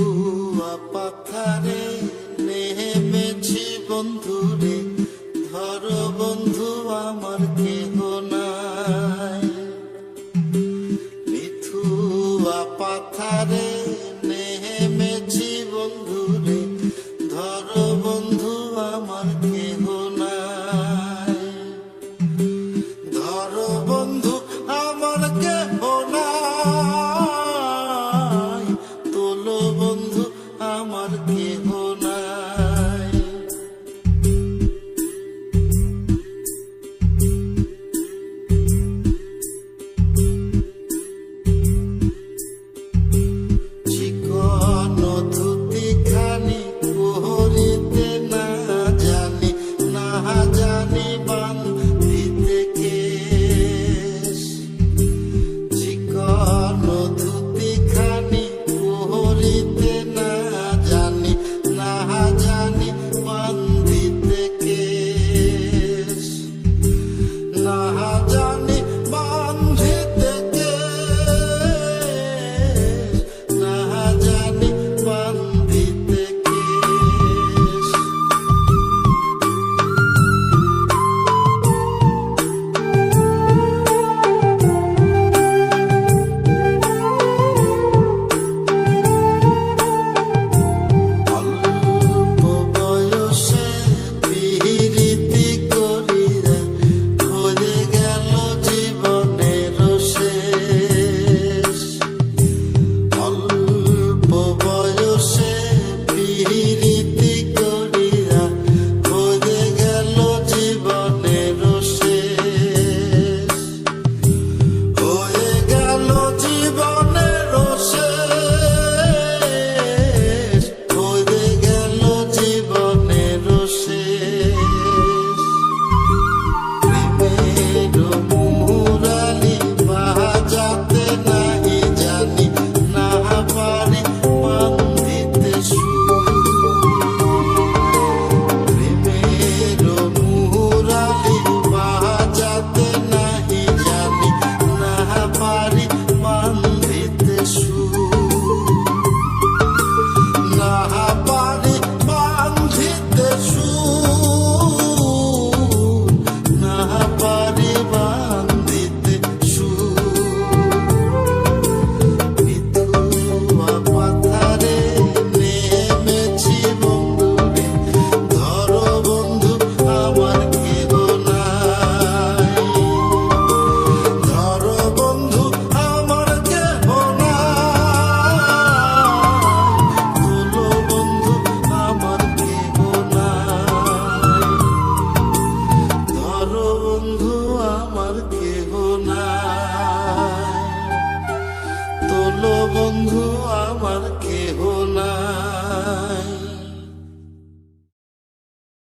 পড়ুয়া পাথারে ধর বন্ধু আমার কে বন্ধু আমার কেহ